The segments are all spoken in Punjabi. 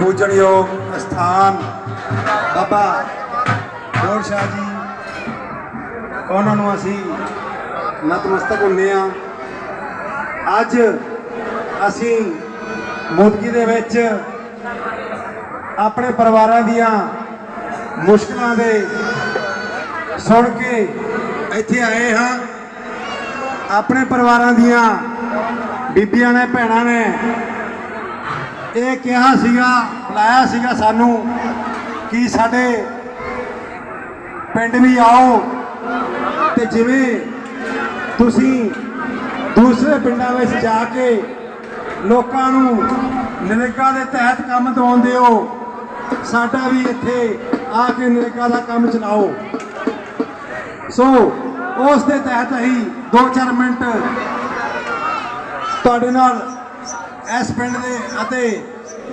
ਪੂਜਣਯੋਗ ਅਸਥਾਨ। ਬਾਬਾ ਗੌਰ ਸ਼ਾਹ ਜੀ, ਉਹਨਾਂ ਨੂੰ ਅਸੀਂ ਨਤਮਸਤਕ ਹੁੰਦੇ ਆ ਅੱਜ ਅਸੀਂ ਮੋਦਗੀ ਦੇ ਵਿੱਚ ਆਪਣੇ ਪਰਿਵਾਰਾਂ ਦੀਆਂ ਮੁਸ਼ਕਲਾਂ ਦੇ ਸੁਣ ਕੇ ਇੱਥੇ ਆਏ ਹਾਂ। ਆਪਣੇ ਪਰਿਵਾਰਾਂ ਦੀਆਂ ਬੀਬੀਆਂ ਨੇ, ਭੈਣਾਂ ਨੇ ਇਹ ਕਿਹਾ ਸੀਗਾ, ਬੁਲਾਇਆ ਸੀਗਾ ਸਾਨੂੰ ਕਿ ਸਾਡੇ ਪਿੰਡ ਵੀ ਆਓ ਤੇ ਜਿਵੇਂ ਤੁਸੀਂ ਦੂਸਰੇ ਪਿੰਡਾਂ ਵਿੱਚ ਜਾ ਕੇ ਲੋਕਾਂ ਨੂੰ ਨਰੇਗਾ ਦੇ ਤਹਿਤ ਕੰਮ ਦਿਵਾਉਂਦੇ ਹੋ ਸਾਡਾ ਵੀ ਇੱਥੇ ਆ ਕੇ ਨਰੇਗਾ ਦਾ ਕੰਮ ਚਲਾਓ। ਸੋ, ਉਸ ਦੇ ਤਹਿਤ ਅਸੀਂ 2-4 ਮਿੰਟ ਤੁਹਾਡੇ ਨਾਲ ਇਸ ਪਿੰਡ ਦੇ ਅਤੇ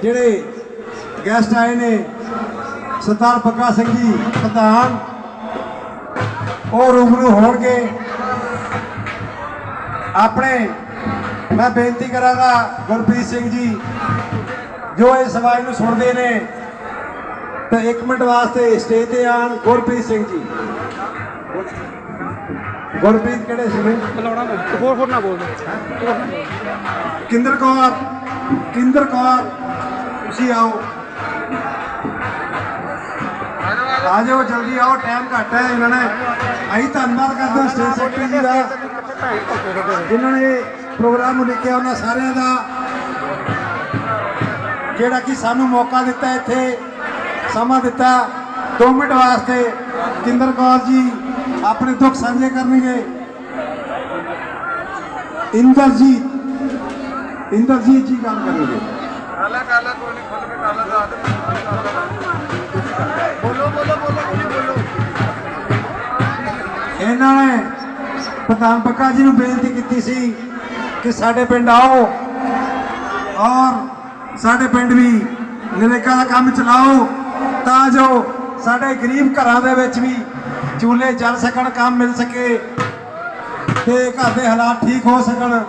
ਜਿਹੜੇ ਗੈਸਟ ਆਏ ਨੇ ਸਰਦਾਰ ਬੱਗਾ ਸਿੰਘ ਜੀ ਪ੍ਰਧਾਨ ਉਹ ਰੂਬਰੂ ਹੋਣਗੇ। ਆਪਣੇ ਮੈਂ ਬੇਨਤੀ ਕਰਾਂਗਾ ਗੁਰਪ੍ਰੀਤ ਸਿੰਘ ਜੀ ਜੋ ਇਸ ਆਵਾਜ਼ ਨੂੰ ਸੁਣਦੇ ਨੇ ਤਾਂ 1 ਮਿੰਟ ਵਾਸਤੇ ਸਟੇਜ ਤੇ ਆਣ ਗੁਰਪ੍ਰੀਤ ਸਿੰਘ ਜੀ। ਗੁਰਪ੍ਰੀਤ ਕਿਹੜੇ ਸੀ ਬੁਲਾਉਣਾ ਹੋਰ ਹੋਰ ਨਾ ਬੋਲਦੇ ਕਿੰਦਰ ਕੌਰ ਕਿੰਦਰ ਕੌਰ, ਤੁਸੀਂ ਆਓ। ਆ ਜਾਓ ਜਲਦੀ ਆਓ ਟਾਈਮ ਘੱਟ ਹੈ ਇਹਨਾਂ ਨੇ। ਅਸੀਂ ਧੰਨਵਾਦ ਕਰਦੇ ਹਾਂ ਸਟੇਟ ਸੈਕਟਰੀ ਜੀ ਦਾ, ਜਿਨ੍ਹਾਂ ਨੇ ਪ੍ਰੋਗਰਾਮ ਉਲੀਕਿਆ ਉਹਨਾਂ ਸਾਰਿਆਂ ਦਾ। ਜਿਹੜਾ ਕਿ ਸਾਨੂੰ ਮੌਕਾ ਦਿੱਤਾ ਇੱਥੇ, ਸਮਾਂ ਦਿੱਤਾ। 2 ਮਿੰਟ ਵਾਸਤੇ ਕਿੰਦਰ ਕੌਰ ਜੀ ਆਪਣੇ ਦੁੱਖ ਸਾਂਝੇ ਕਰਨਗੇ। ਇੰਦਰਜੀਤ ਇੰਦਰਜੀਤ ਜੀ ਗੱਲ ਕਰਨਗੇ। ਕਾਲਾ ਕਾਲਾ ਕੋਈ ਨਹੀਂ ਖੁੱਲ ਕੇ ਕਾਲਾ ਦਾ ਬੋਲੋ ਬੋਲੋ ਬੋਲੋ ਬੋਲੋ ਬੋਲੋ। ਇਹਨਾਂ ਨੇ ਪ੍ਰਧਾਨ ਪੱਕਾ ਜੀ ਨੂੰ ਬੇਨਤੀ ਕੀਤੀ ਸੀ ਕਿ ਸਾਡੇ ਪਿੰਡ ਆਓ ਔਰ ਸਾਡੇ ਪਿੰਡ ਵੀ ਨਰੇਗਾ ਦਾ ਕੰਮ ਚਲਾਓ ਤਾਂ ਜੋ ਸਾਡੇ ਗਰੀਬ ਘਰਾਂ ਦੇ ਵਿੱਚ ਵੀ ਚੂਲੇ ਜਲ ਸਕਣ ਕੰਮ ਮਿਲ ਸਕੇ ਤੇ ਘਰ ਦੇ ਹਾਲਾਤ ਠੀਕ ਹੋ ਸਕਣ।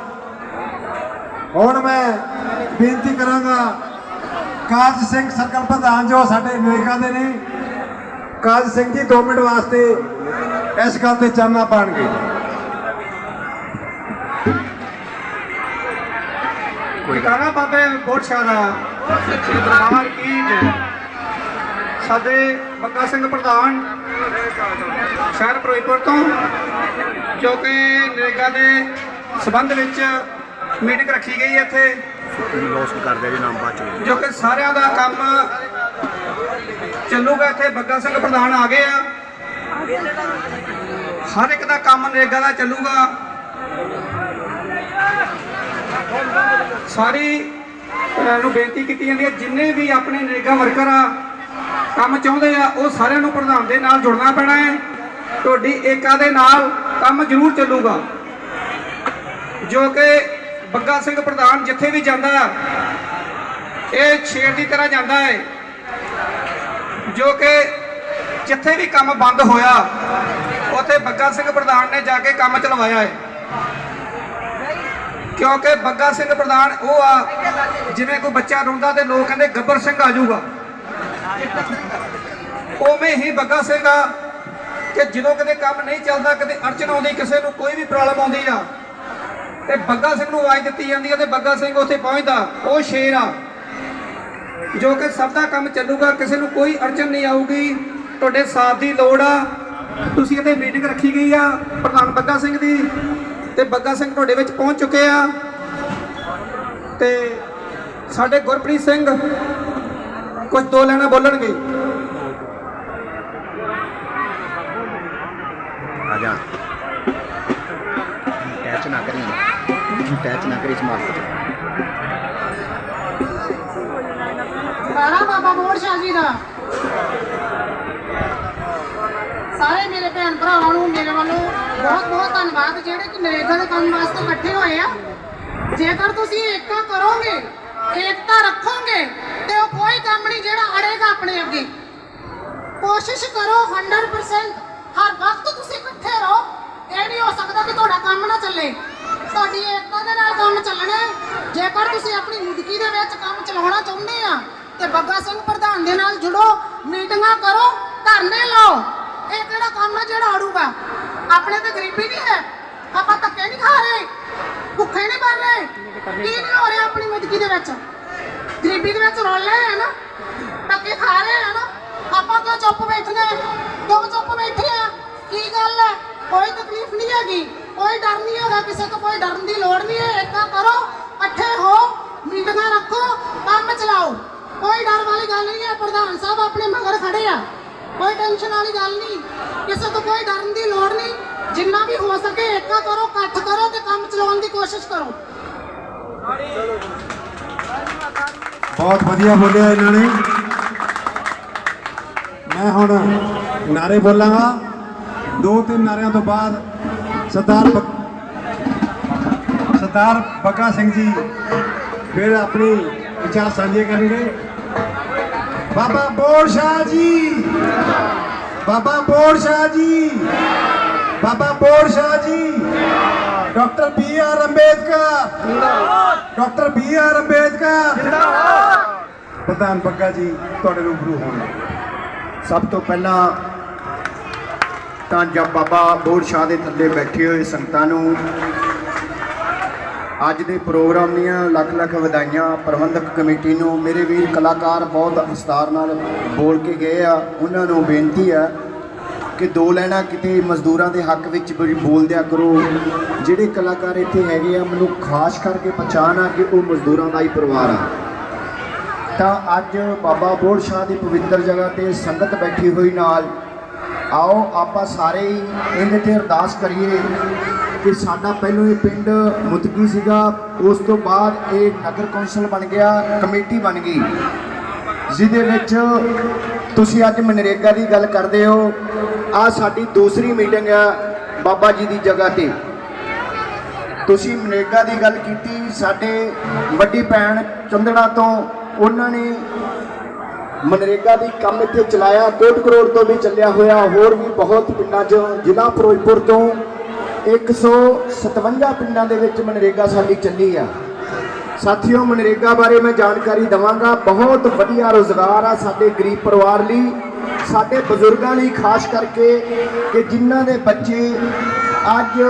ਹੁਣ ਮੈਂ ਬੇਨਤੀ ਕਰਾਂਗਾ, ਕਾਜ ਸਿੰਘ ਸਰਕਲ ਪ੍ਰਧਾਨ ਜੋ ਸਾਡੇ ਨਰੇਗਾ ਦੇ ਨੇ, ਕਾਜ ਸਿੰਘ ਜੀ 2 ਮਿੰਟ ਵਾਸਤੇ ਇਸ ਗੱਲ ਤੇ ਚਾਨਣਾ ਪਾਣਗੇ। ਕੋਈ ਕਾਗਾ ਬਾਬੇ, ਬਹੁਤ ਸ਼ਾਦਾ ਸੱਚੇ ਦਰਬਾਰ ਸਾਡੇ ਬੱਗਾ ਸਿੰਘ ਪ੍ਰਧਾਨ ਸ਼ਹਿਰ ਫਿਰੋਜ਼ਪੁਰ ਤੋਂ, ਜੋ ਕਿ ਨਰੇਗਾ ਦੇ ਸਬੰਧ ਵਿੱਚ ਮੀਟਿੰਗ ਰੱਖੀ ਗਈ ਹੈ ਇੱਥੇ। ਲੋਸਟ ਕਰ ਦਿਆ ਜੀ ਨਾਮ ਬਾਅਦ ਚ ਜੋ ਕਿ ਸਾਰਿਆਂ ਦਾ ਕੰਮ ਚੱਲੂਗਾ ਇੱਥੇ। ਬੱਗਾ ਸਿੰਘ ਪ੍ਰਧਾਨ ਆ ਗਏ ਆ। ਹਰ ਇੱਕ ਦਾ ਕੰਮ ਨਰੇਗਾ ਦਾ ਚੱਲੂਗਾ। ਸਾਰੀ ਨੂੰ ਬੇਨਤੀ ਕੀਤੀ ਜਾਂਦੀ ਹੈ ਜਿੰਨੇ ਵੀ ਆਪਣੇ ਨਰੇਗਾ ਵਰਕਰ ਆ ਕੰਮ ਚਾਹੁੰਦੇ ਆ ਉਹ ਸਾਰਿਆਂ ਨੂੰ ਪ੍ਰਧਾਨ ਦੇ ਨਾਲ ਜੁੜਨਾ ਪੈਣਾ ਹੈ। ਤੁਹਾਡੀ ਏਕਾ ਦੇ ਨਾਲ ਕੰਮ ਜ਼ਰੂਰ ਚੱਲੂਗਾ। ਜੋ ਕਿ ਬੱਗਾ ਸਿੰਘ ਪ੍ਰਧਾਨ ਜਿੱਥੇ ਵੀ ਜਾਂਦਾ ਆ, ਇਹ ਸ਼ੇਰ ਦੀ ਤਰ੍ਹਾਂ ਜਾਂਦਾ ਹੈ ਜੋ ਕਿ ਜਿੱਥੇ ਵੀ ਕੰਮ ਬੰਦ ਹੋਇਆ, ਉੱਥੇ ਬੱਗਾ ਸਿੰਘ ਪ੍ਰਧਾਨ ਨੇ ਜਾ ਕੇ ਕੰਮ ਚਲਵਾਇਆ ਹੈ ਕਿਉਂਕਿ ਬੱਗਾ ਸਿੰਘ ਪ੍ਰਧਾਨ ਉਹ ਆ, ਜਿਵੇਂ ਕੋਈ ਬੱਚਾ ਰੋਂਦਾ ਤੇ ਲੋਕ ਕਹਿੰਦੇ ਗੱਬਰ ਸਿੰਘ ਆ ਜਾਊਗਾ। ਉਵੇਂ ਹੀ ਬੱਗਾ ਸਿੰਘ ਆ, ਕਿ ਜਦੋਂ ਕਦੇ ਕੰਮ ਨਹੀਂ ਚੱਲਦਾ, ਕਦੇ ਅੜਚਨ ਆਉਂਦੀ, ਕਿਸੇ ਨੂੰ ਕੋਈ ਵੀ ਪ੍ਰੋਬਲਮ ਆਉਂਦੀ ਆ ਤੇ ਬੱਗਾ ਸਿੰਘ ਨੂੰ ਆਵਾਜ਼ ਦਿੱਤੀ ਜਾਂਦੀ ਹੈ ਤੇ ਬੱਗਾ ਸਿੰਘ ਉੱਥੇ ਪਹੁੰਚਦਾ। ਉਹ ਸ਼ੇਰ ਆ। ਜੋ ਕਿ ਸਭ ਦਾ ਕੰਮ ਚੱਲੂਗਾ, ਕਿਸੇ ਨੂੰ ਕੋਈ ਅੜਚਨ ਨਹੀਂ ਆਊਗੀ। ਤੁਹਾਡੇ ਸਾਥ ਦੀ ਲੋੜ ਆ। ਤੁਸੀਂ ਇਹਦੇ ਮੀਟਿੰਗ ਰੱਖੀ ਗਈ ਆ, ਪ੍ਰਧਾਨ ਬੱਗਾ ਸਿੰਘ ਦੀ। ਤੇ ਬੱਗਾ ਸਿੰਘ ਤੁਹਾਡੇ ਵਿੱਚ ਪਹੁੰਚ ਚੁੱਕੇ ਆ। ਤੇ ਸਾਡੇ ਗੁਰਪ੍ਰੀਤ ਸਿੰਘ ਕੁਝ ਦੋ ਲੈਣਾ ਬੋਲਣਗੇ। ਟੈਚ ਨਾ ਕਰੀ ਸਮਾਰਟ ਬਾਰਾ ਬਾਬਾ ਮੋਹਰ ਸ਼ਾਹ ਜੀ ਦਾ। ਸਾਰੇ ਮੇਰੇ ਭੈਣ ਭਰਾਵਾਂ ਨੂੰ, ਮੇਰੇ ਵੱਲੋਂ ਬਹੁਤ ਬਹੁਤ ਧੰਨਵਾਦ। ਜਿਹੜੇ ਕਿ ਨਰੇਗਾ ਦੇ ਕੰਮ ਵਾਸਤੇ ਇਕੱਠੇ ਹੋਏ ਆ। ਜੇਕਰ ਤੁਸੀਂ ਏਕਤਾ ਕਰੋਗੇ, ਏਕਤਾ ਰੱਖੋਗੇ, ਤੇ ਉਹ ਕੋਈ ਕੰਮ ਨਹੀਂ ਜਿਹੜਾ ਅੜੇਗਾ ਆਪਣੇ ਅੱਗੇ। ਕੋਸ਼ਿਸ਼ ਕਰੋ 100% ਹਰ ਵਕਤ ਤੁਸੀਂ ਇਕੱਠੇ ਰਹੋ। ਇਹ ਨਹੀਂ ਹੋ ਸਕਦਾ ਕਿ ਤੁਹਾਡਾ ਕੰਮ ਨਾ ਚੱਲੇ। ਤੁਹਾਡੀ ਏਕਤਾ ਦੇ ਨਾਲ ਕੰਮ ਚੱਲਣਾ ਹੈ। ਜੇਕਰ ਤੁਸੀਂ ਆਪਣੀ ਜ਼ਿੰਦਗੀ ਦੇ ਵਿੱਚ ਕੰਮ ਚਲਾਉਣਾ ਚਾਹੁੰਦੇ ਆ, ਤੇ ਬੱਗਾ ਸਿੰਘ ਪ੍ਰਧਾਨ ਦੇ ਨਾਲ ਜੁੜੋ, ਮੀਟਿੰਗਾਂ ਕਰੋ, ਧਰਨੇ ਲਾਓ। ਇਹ ਕਿਹੜਾ ਕੰਮ ਹੈ ਜਿਹੜਾ ਆੜੂਗਾ ਆਪਣੇ ਤੇ ਗਰੀਬੀ ਨਹੀਂ ਹੈ। ਆਪਾਂ ਧੱਕੇ ਨਹੀਂ ਖਾ ਰਹੇ, ਭੁੱਖੇ ਨਹੀਂ ਮਰ ਰਹੇ। ਕੀ ਨਹੀਂ ਹੋ ਰਿਹਾ ਆਪਣੀ ਜ਼ਿੰਦਗੀ ਦੇ ਵਿੱਚ? ਗਰੀਬੀ ਦੇ ਵਿੱਚ ਰੋਲ ਰਹੇ ਆ ਨਾ। ਧੱਕੇ ਖਾ ਰਹੇ ਆ ਨਾ। ਆਪਾਂ ਕਿਉਂ ਚੁੱਪ ਬੈਠੇ ਆ? ਕਿਉਂ ਚੁੱਪ ਬੈਠੇ ਆ? ਕੀ ਗੱਲ ਹੈ? ਕੋਈ ਤਕਲੀਫ ਨਹੀਂ ਹੈਗੀ। ਕੋਈ ਡਰ ਨਹੀਂ ਹੈਗਾ, ਕਿਸੇ ਤੋਂ ਕੋਈ ਡਰਨ ਦੀ ਲੋੜ ਨਹੀਂ ਹੈ। ਏਕਾ ਕਰੋ, ਇਕੱਠੇ ਹੋ, ਮੀਟਿੰਗਾਂ ਰੱਖੋ, ਕੰਮ ਚਲਾਓ। ਕੋਈ ਡਰ ਵਾਲੀ ਗੱਲ ਨਹੀਂ ਹੈ, ਪ੍ਰਧਾਨ ਸਾਹਿਬ ਆਪਣੇ ਮਗਰ ਖੜੇ ਆ। ਕੋਈ ਟੈਨਸ਼ਨ ਵਾਲੀ ਗੱਲ ਨਹੀਂ। ਕਿਸੇ ਤੋਂ ਕੋਈ ਡਰਨ ਦੀ ਲੋੜ ਨਹੀਂ। ਜਿੰਨਾ ਵੀ ਹੋ ਸਕੇ ਏਕਾ ਕਰੋ, ਇਕੱਠ ਕਰੋ ਤੇ ਕੰਮ ਚਲਾਉਣ ਦੀ ਕੋਸ਼ਿਸ਼ ਕਰੋ। ਬਹੁਤ ਵਧੀਆ ਬੋਲਿਆ ਇਹਨਾਂ ਨੇ। ਮੈਂ ਹੁਣ ਨਾਰੇ ਬੋਲਾਂਗਾ। ਦੋ ਤਿੰਨ ਨਾਰਿਆਂ ਤੋਂ ਬਾਅਦ ਸਰਦਾਰ ਬ- ਸਰਦਾਰ ਬੱਗਾ ਸਿੰਘ ਜੀ ਫਿਰ ਆਪਣੀ ਵਿਚਾਰ ਸਾਂਝੇ ਕਰਨਗੇ ਬਾਬਾ ਬੋੜ ਸ਼ਾਹ ਜੀ ਬਾਬਾ ਬੋੜ ਸ਼ਾਹ ਜੀ Baba Bor Shah ji doctor B R Ambedkar doctor B R Ambedkar ਪ੍ਰਧਾਨ ਬੱਗਾ ਜੀ ਤੁਹਾਡੇ ਰੂਬਰੂ ਹੋਣ ਸਭ ਤੋਂ ਪਹਿਲਾਂ ਤਾਂ ਜਬ ਬਾਬਾ ਬੋੜ ਸ਼ਾਹ ਦੇ ਥੱਲੇ ਬੈਠੇ ਹੋਏ ਸੰਗਤਾਂ ਨੂੰ ਅੱਜ ਦੇ ਪ੍ਰੋਗਰਾਮ ਦੀਆਂ ਲੱਖ ਲੱਖ ਵਧਾਈਆਂ ਪ੍ਰਬੰਧਕ ਕਮੇਟੀ ਨੂੰ ਮੇਰੇ ਵੀਰ ਕਲਾਕਾਰ ਬਹੁਤ ਵਿਸਤਾਰ ਨਾਲ ਬੋਲ ਕੇ ਗਏ ਆ, ਉਹਨਾਂ ਨੂੰ ਬੇਨਤੀ ਆ ਕਿ ਦੋ ਲੈਣਾ ਕਿਤੇ ਮਜ਼ਦੂਰਾਂ ਦੇ ਹੱਕ ਵਿੱਚ ਵੀ ਬੋਲ ਦਿਆ ਕਰੋ। ਜਿਹੜੇ ਕਲਾਕਾਰ ਇੱਥੇ ਹੈਗੇ ਆ, ਮੈਨੂੰ ਖਾਸ ਕਰਕੇ ਪਛਾਣ ਆ ਕਿ ਉਹ ਮਜ਼ਦੂਰਾਂ ਦਾ ਹੀ ਪਰਿਵਾਰ ਆ। ਤਾਂ ਅੱਜ ਬਾਬਾ ਬੋੜ ਸ਼ਾਹ ਦੀ ਪਵਿੱਤਰ ਜਗ੍ਹਾ ਤੇ ਸੰਗਤ ਬੈਠੀ ਹੋਈ ਨਾਲ ਆਓ, ਆਪਾਂ ਸਾਰੇ ਹੀ ਇਹਦੇ ਤੇ ਅਰਦਾਸ ਕਰੀਏ ਕਿ ਸਾਡਾ ਪਹਿਲੋਂ ਇਹ ਪਿੰਡ ਮੁਤਕੀ ਸੀਗਾ, ਉਸ ਤੋਂ ਬਾਅਦ ਇਹ ਨਗਰ ਕੌਂਸਲ ਬਣ ਗਿਆ, ਕਮੇਟੀ ਬਣ ਗਈ, ਜਿਹਦੇ ਵਿੱਚ ਤੁਸੀਂ ਅੱਜ ਮਨਰੇਗਾ ਦੀ ਗੱਲ ਕਰਦੇ ਹੋ। ਆ ਸਾਡੀ ਦੂਸਰੀ ਮੀਟਿੰਗ ਆ ਬਾਬਾ ਜੀ ਦੀ ਜਗ੍ਹਾ ਤੇ। ਤੁਸੀਂ ਮਨਰੇਗਾ ਦੀ ਗੱਲ ਕੀਤੀ, ਸਾਡੇ ਵੱਡੀ ਭੈਣ ਚੰਦੜਾ ਤੋਂ, ਉਹਨਾਂ ਨੇ ਮਨਰੇਗਾ ਦੀ ਕੰਮ ਇੱਥੇ ਚਲਾਇਆ ਕੋਟ ਕਰੋੜ ਤੋਂ ਵੀ ਚੱਲਿਆ ਹੋਇਆ, ਹੋਰ ਵੀ ਬਹੁਤ ਪਿੰਡਾਂ 'ਚ, ਜ਼ਿਲ੍ਹਾ ਫਿਰੋਜ਼ਪੁਰ ਤੋਂ 157 ਪਿੰਡਾਂ ਦੇ ਵਿੱਚ ਮਨਰੇਗਾ ਸਾਡੀ ਚੱਲੀ ਆ। ਸਾਥੀਓ, ਮਨਰੇਗਾ ਬਾਰੇ ਮੈਂ ਜਾਣਕਾਰੀ ਦਵਾਂਗਾ। ਬਹੁਤ ਵਧੀਆ ਰੋਜ਼ਗਾਰ ਆ ਸਾਡੇ ਗਰੀਬ ਪਰਿਵਾਰ ਲਈ, ਸਾਡੇ ਬਜ਼ੁਰਗਾਂ ਲਈ, ਖਾਸ ਕਰਕੇ ਕਿ ਜਿਨ੍ਹਾਂ ਦੇ ਬੱਚੇ ਅੱਜ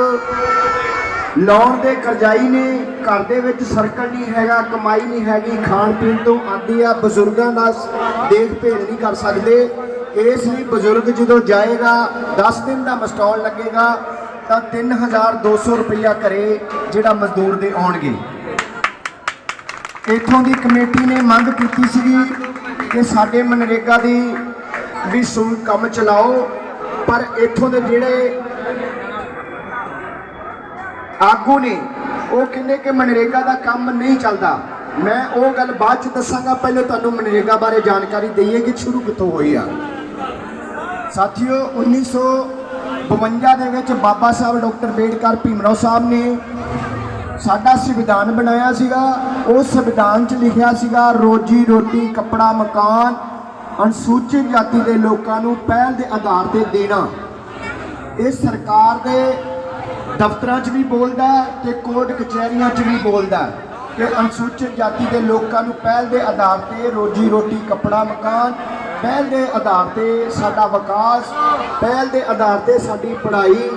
ਲੋਨ ਦੇ ਕਰਜ਼ਾਈ ਨੇ ਘਰ ਦੇ ਵਿੱਚ ਸਰਕਲ ਨਹੀਂ ਹੈਗਾ, ਕਮਾਈ ਨਹੀਂ ਹੈਗੀ, ਖਾਣ ਪੀਣ ਤੋਂ ਆਦੀ ਆ, ਬਜ਼ੁਰਗਾਂ ਦਾ ਸ- ਦੇਖ ਭੇਲ ਨਹੀਂ ਕਰ ਸਕਦੇ। ਇਸ ਲਈ ਬਜ਼ੁਰਗ ਜਦੋਂ ਜਾਏਗਾ 10 ਦਿਨ ਦਾ ਮਸਟਾਲ ਲੱਗੇਗਾ, ਤਾਂ 3200 ਰੁਪਇਆ ਕਰੇ ਜਿਹੜਾ ਮਜ਼ਦੂਰ ਦੇ ਆਉਣਗੇ। ਇਥੋਂ ਦੀ ਕਮੇਟੀ ਨੇ ਮੰਗ ਕੀਤੀ ਸੀਗੀ ਕਿ ਸਾਡੇ ਮਨਰੇਗਾ ਦੀ ਵੀ ਸੁਣ ਕੰਮ ਚਲਾਓ, ਪਰ ਇਥੋਂ ਦੇ ਜਿਹੜੇ ਆਗੂ ਨੇ। ਉਹ ਕਹਿੰਦੇ ਕਿ ਮਨਰੇਗਾ ਦਾ ਕੰਮ ਨਹੀਂ ਚੱਲਦਾ। ਮੈਂ ਉਹ ਗੱਲ ਬਾਅਦ ਚ ਦੱਸਾਂਗਾ। ਪਹਿਲੇ ਤੁਹਾਨੂੰ ਮਨਰੇਗਾ ਬਾਰੇ ਜਾਣਕਾਰੀ ਦਈਏ ਕਿ ਸ਼ੁਰੂ ਕਿੱਥੋਂ ਹੋਈ ਆ। ਸਾਥੀਓ 1952 ਦੇ ਵਿੱਚ ਬਾਬਾ ਸਾਹਿਬ ਡਾਕਟਰ ਬੇਡਕਰ ਭੀਮਰਾਓ ਸਾਹਿਬ ਨੇ ਸਾਡਾ ਸੰਵਿਧਾਨ ਬਣਾਇਆ ਸੀਗਾ। ਉਸ ਸੰਵਿਧਾਨ 'ਚ ਲਿਖਿਆ ਸੀਗਾ, ਰੋਜੀ ਰੋਟੀ, ਕੱਪੜਾ, ਮਕਾਨ ਅਨੁਸੂਚਿਤ ਜਾਤੀ ਦੇ ਲੋਕਾਂ ਨੂੰ ਪਹਿਲ ਦੇ ਆਧਾਰ ਤੇ ਦੇਣਾ। ਇਹ ਸਰਕਾਰ ਦੇ ਦਫ਼ਤਰਾਂ 'ਚ ਵੀ ਬੋਲਦਾ ਹੈ ਤੇ ਕੋਰਟ ਕਚਹਿਰੀਆਂ 'ਚ ਵੀ ਬੋਲਦਾ ਕਿ ਅਨੁਸੂਚਿਤ ਜਾਤੀ ਦੇ ਲੋਕਾਂ ਨੂੰ ਪਹਿਲ ਦੇ ਆਧਾਰ ਤੇ ਰੋਜੀ ਰੋਟੀ, ਕੱਪੜਾ, ਮਕਾਨ, ਪਹਿਲ ਦੇ ਆਧਾਰ ਤੇ ਸਾਡਾ ਵਿਕਾਸ, ਪਹਿਲ ਦੇ ਆਧਾਰ ਤੇ ਸਾਡੀ ਪੜ੍ਹਾਈ,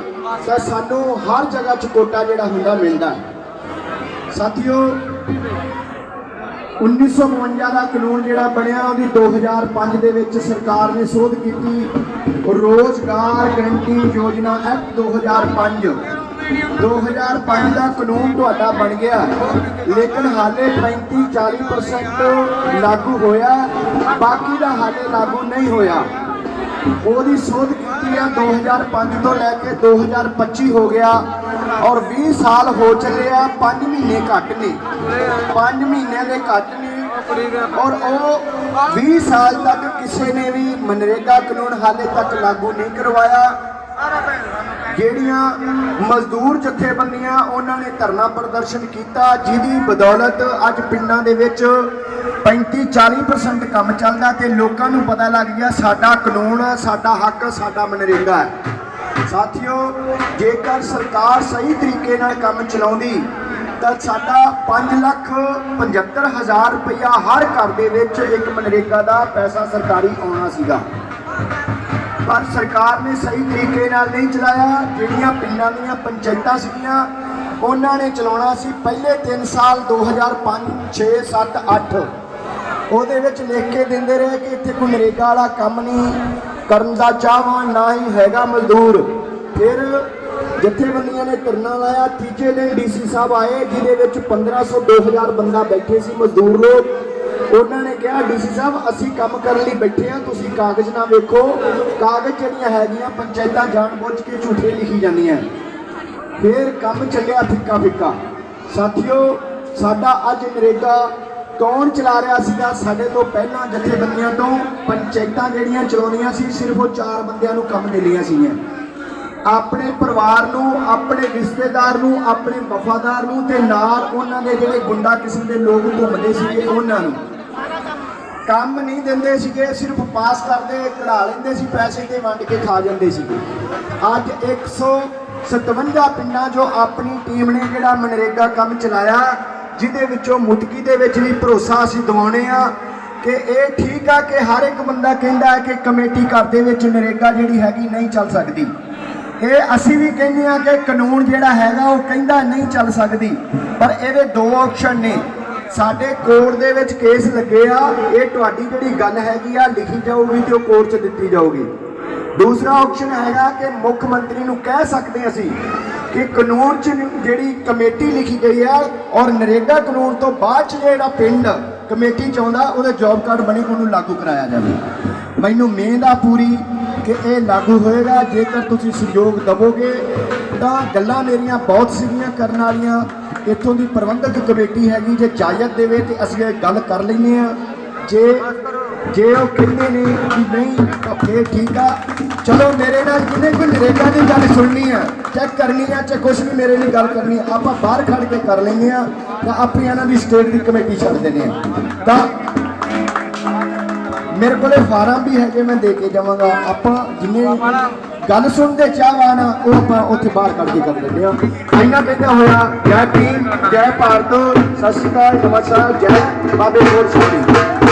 ਤਾਂ ਸਾਨੂੰ ਹਰ ਜਗ੍ਹਾ 'ਚ ਕੋਟਾ ਜਿਹੜਾ ਹੁੰਦਾ ਮਿਲਦਾ। ਸਾਥੀਓ 1952 ਦਾ ਕਾਨੂੰਨ ਜਿਹੜਾ ਬਣਿਆ, ਉਹਦੀ 2005 ਦੇ ਵਿੱਚ ਸਰਕਾਰ ਨੇ ਸੋਧ ਕੀਤੀ, ਰੋਜ਼ਗਾਰ ਗਰੰਟੀ ਯੋਜਨਾ ਐਕਟ 2005 2005 ਦਾ ਕਾਨੂੰਨ ਤੁਹਾਡਾ ਬਣ ਗਿਆ, ਲੇਕਿਨ ਹਾਲੇ 35 40% ਲਾਗੂ ਹੋਇਆ, ਬਾਕੀ ਦਾ ਹਾਲੇ ਲਾਗੂ ਨਹੀਂ ਹੋਇਆ। ਉਹਦੀ ਸੋਧ ਕੀਤੀ ਆ 2005 ਤੋਂ ਲੈ ਕੇ 2025 ਹੋ ਗਿਆ। ਔਰ 20 ਸਾਲ ਹੋ ਚੱਲੇ ਆ 5 ਮਹੀਨੇ ਘੱਟ ਨੇ। 5 ਮਹੀਨੇ ਦੇ ਘੱਟ ਨੇ। ਔਰ ਉਹ 20 ਸਾਲ ਤੱਕ ਕਿਸੇ ਨੇ ਵੀ ਮਨਰੇਗਾ ਕਾਨੂੰਨ ਹਾਲੇ ਤੱਕ ਲਾਗੂ ਨਹੀਂ ਕਰਵਾਇਆ। ਜਿਹੜੀਆਂ ਮਜ਼ਦੂਰ ਜਥੇਬੰਦੀਆਂ, ਉਹਨਾਂ ਨੇ ਧਰਨਾ ਪ੍ਰਦਰਸ਼ਨ ਕੀਤਾ, ਜਿਹਦੀ ਬਦੌਲਤ ਅੱਜ ਪਿੰਡਾਂ ਦੇ ਵਿੱਚ 35-40% ਕੰਮ ਚੱਲਦਾ ਤੇ ਲੋਕਾਂ ਨੂੰ ਪਤਾ ਲੱਗ ਗਿਆ ਸਾਡਾ ਕਾਨੂੰਨ, ਸਾਡਾ ਹੱਕ, ਸਾਡਾ ਮਨਰੇਗਾ ਹੈ। ਸਾਥੀਓ, ਜੇਕਰ ਸਰਕਾਰ ਸਹੀ ਤਰੀਕੇ ਨਾਲ ਕੰਮ ਚਲਾਉਂਦੀ, ਤਾਂ ਸਾਡਾ 5 ਲੱਖ 75 ਹਜ਼ਾਰ ਰੁਪਇਆ ਹਰ ਘਰ ਦੇ ਵਿੱਚ ਇੱਕ ਮਨਰੇਗਾ ਦਾ ਪੈਸਾ ਸਰਕਾਰੀ ਆਉਣਾ ਸੀਗਾ। ਪਰ ਸਰਕਾਰ ਨੇ ਸਹੀ ਤਰੀਕੇ ਨਾਲ ਨਹੀਂ ਚਲਾਇਆ। ਜਿਹੜੀਆਂ ਪਿੰਡਾਂ ਦੀਆਂ ਪੰਚਾਇਤਾਂ ਸੀਗੀਆਂ, ਉਹਨਾਂ ਨੇ ਚਲਾਉਣਾ ਸੀ ਪਹਿਲੇ 3 ਸਾਲ 2005 6 7 8 ਉਹਦੇ ਵਿੱਚ ਲਿਖ ਕੇ ਦਿੰਦੇ ਰਹੇ ਕਿ ਇੱਥੇ ਕੋਈ ਨਰੇਗਾ ਵਾਲਾ ਕੰਮ ਨਹੀਂ, ਕਰਨ ਦਾ ਚਾਹਵਾਨ ਨਾ ਹੀ ਹੈਗਾ ਮਜ਼ਦੂਰ। ਫਿਰ ਜਥੇਬੰਦੀਆਂ ਨੇ ਧਰਨਾ ਲਾਇਆ। ਤੀਜੇ ਦਿਨ ਡੀਸੀ ਸਾਹਿਬ ਆਏ, ਜਿਹਦੇ ਵਿੱਚ 1500 2000 ਬੰਦਾ ਬੈਠੇ ਸੀ ਮਜ਼ਦੂਰ ਲੋਕ। ਉਹਨਾਂ ਨੇ ਕਿਹਾ ਡੀਸੀ ਸਾਹਿਬ, ਅਸੀਂ ਕੰਮ ਕਰਨ ਲਈ ਬੈਠੇ ਆ ਤੁਸੀਂ ਕਾਗਜ਼ ਨਾ ਵੇਖੋ। ਕਾਗਜ਼ ਜਿਹੜੀਆਂ ਹੈਗੀਆਂ, ਪੰਚਾਇਤਾਂ ਜਾਣਬੁੱਝ ਕੇ ਝੂਠੇ ਲਿਖੀ ਜਾਂਦੀਆਂ। ਫਿਰ ਕੰਮ ਚੱਲਿਆ ਫਿੱਕਾ ਫਿੱਕਾ ਸਾਥੀਓ, ਸਾਡਾ ਅੱਜ ਨਰੇਗਾ ਕੌਣ ਚਲਾ ਰਿਹਾ ਸੀਗਾ? ਸਾਡੇ ਤੋਂ ਪਹਿਲਾਂ ਜਥੇਬੰਦੀਆਂ ਤੋਂ ਪੰਚਾਇਤਾਂ ਜਿਹੜੀਆਂ ਚਲਾਉਣੀਆਂ ਸੀ, ਸਿਰਫ ਉਹ ਚਾਰ ਬੰਦਿਆਂ ਨੂੰ ਕੰਮ ਦਿੰਦੀਆਂ ਸੀਗੀਆਂ। ਆਪਣੇ ਪਰਿਵਾਰ ਨੂੰ, ਆਪਣੇ ਰਿਸ਼ਤੇਦਾਰ ਨੂੰ, ਆਪਣੇ ਵਫਾਦਾਰ ਨੂੰ ਤੇ ਨਾਲ ਉਹਨਾਂ ਦੇ ਜਿਹੜੇ ਗੁੰਡਾ ਕਿਸਮ ਦੇ ਲੋਕ ਘੁੰਮਦੇ ਸੀਗੇ ਉਹਨਾਂ ਨੂੰ। ਕੰਮ ਨਹੀਂ ਦਿੰਦੇ ਸੀਗੇ, ਸਿਰਫ ਪਾਸ ਕਰਦੇ, ਕਢਾ ਲੈਂਦੇ ਸੀ, ਪੈਸੇ ਤੇ ਵੰਡ ਕੇ ਖਾ ਜਾਂਦੇ ਸੀਗੇ। ਅੱਜ 157 ਪਿੰਡਾਂ ਜੋ ਆਪਣੀ ਟੀਮ ਨੇ ਜਿਹੜਾ ਮਨਰੇਗਾ ਕੰਮ ਚਲਾਇਆ, ਜਿਹਦੇ ਵਿੱਚੋਂ ਮੁਟਕੀ ਦੇ ਵਿੱਚ ਵੀ ਭਰੋਸਾ ਅਸੀਂ ਦਿਵਾਉਣੇ ਆ ਕਿ ਇਹ ਠੀਕ ਆ ਕਿ ਹਰ ਇੱਕ ਬੰਦਾ ਕਹਿੰਦਾ ਹੈ ਕਿ ਕਮੇਟੀ ਘਰ ਦੇ ਵਿੱਚ ਨਰੇਗਾ ਜਿਹੜੀ ਹੈਗੀ ਨਹੀਂ ਚੱਲ ਸਕਦੀ। ਇਹ ਅਸੀਂ ਵੀ ਕਹਿੰਦੇ ਆ ਕਿ ਕਾਨੂੰਨ ਜਿਹੜਾ ਹੈਗਾ ਉਹ ਕਹਿੰਦਾ ਨਹੀਂ ਚੱਲ ਸਕਦੀ, ਪਰ ਇਹਦੇ ਦੋ ਆਪਸ਼ਨ ਨੇ। ਸਾਡੇ ਕੋਰਟ ਦੇ ਵਿੱਚ ਕੇਸ ਲੱਗੇ ਆ, ਇਹ ਤੁਹਾਡੀ ਜਿਹੜੀ ਗੱਲ ਹੈਗੀ ਆ, ਲਿਖੀ ਜਾਊਗੀ ਤੇ ਉਹ ਕੋਰਟ 'ਚ ਦਿੱਤੀ ਜਾਊਗੀ। ਦੂਸਰਾ ਆਪਸ਼ਨ ਹੈਗਾ ਕਿ ਮੁੱਖ ਮੰਤਰੀ ਨੂੰ ਕਹਿ ਸਕਦੇ ਅਸੀਂ ਕਿ ਕਾਨੂੰਨ 'ਚ ਜਿਹੜੀ ਕਮੇਟੀ ਲਿਖੀ ਗਈ ਆ ਔਰ ਨਰੇਗਾ ਕਾਨੂੰਨ ਤੋਂ ਬਾਅਦ 'ਚ ਜਿਹੜਾ ਪਿੰਡ ਕਮੇਟੀ ਚਾਹੁੰਦਾ ਉਹਦੇ ਜੌਬ ਕਾਰਡ ਬਣੇ, ਉਹਨੂੰ ਲਾਗੂ ਕਰਾਇਆ ਜਾਵੇ। ਮੈਨੂੰ ਮਿਹਨਤ ਆ ਪੂਰੀ ਕਿ ਇਹ ਲਾਗੂ ਹੋਏਗਾ। ਜੇਕਰ ਤੁਸੀਂ ਸਹਿਯੋਗ ਦਵੋਗੇ, ਤਾਂ ਗੱਲਾਂ ਮੇਰੀਆਂ ਬਹੁਤ ਸੀਗੀਆਂ ਕਰਨ ਵਾਲੀਆਂ। ਇੱਥੋਂ ਦੀ ਪ੍ਰਬੰਧਕ ਕਮੇਟੀ ਹੈਗੀ ਜੇ ਇਜਾਜ਼ਤ ਦੇਵੇ ਤੇ ਅਸੀਂ ਇਹ ਗੱਲ ਕਰ ਲੈਂਦੇ ਆ ਜੇ ਜੇ ਉਹ ਕਹਿੰਦੇ ਨੇ ਕਿ ਨਹੀਂ, ਤਾਂ ਫੇਰ ਠੀਕ ਆ। ਚਲੋ, ਮੇਰੇ ਨਾਲ ਜਿਹਨੇ ਕੋਈ ਨਰੇਗਾ ਦੀ ਗੱਲ ਸੁਣਨੀ ਆ ਚੈੱਕ ਕਰਨੀ ਆ, ਚਾਹੇ ਕੁਛ ਵੀ ਮੇਰੇ ਲਈ ਗੱਲ ਕਰਨੀ ਆ, ਆਪਾਂ ਬਾਹਰ ਖੜ ਕੇ ਕਰ ਲੈਂਦੇ ਆ ਤਾਂ ਆਪਣੀ ਇਹਨਾਂ ਦੀ ਸਟੇਟ ਦੀ ਕਮੇਟੀ ਛੱਡ ਦਿੰਦੇ ਆ ਤਾਂ ਮੇਰੇ ਕੋਲੇ ਫਾਰਮ ਵੀ ਹੈਗੇ ਮੈਂ ਦੇ ਕੇ ਜਾਵਾਂਗਾ। ਆਪਾਂ ਜਿੰਨੇ ਗੱਲ ਸੁਣਦੇ ਚਾਹਵਾਨ ਆ, ਉਹ ਆਪਾਂ ਉੱਥੇ ਬਾਹਰ ਕੱਢ ਕੇ ਕਰ ਲੈਂਦੇ ਆ ਇੰਨਾ ਕਹਿੰਦਾ ਹੋਇਆ ਜੈ ਭੀਮ ਜੈ ਭਾਰਤ ਸਤਿ ਸ਼੍ਰੀ ਅਕਾਲ ਨਮਸਕਾਰ ਜੈ ਬਾਬੇ ਬੋਲ ਸੋਹਣੀ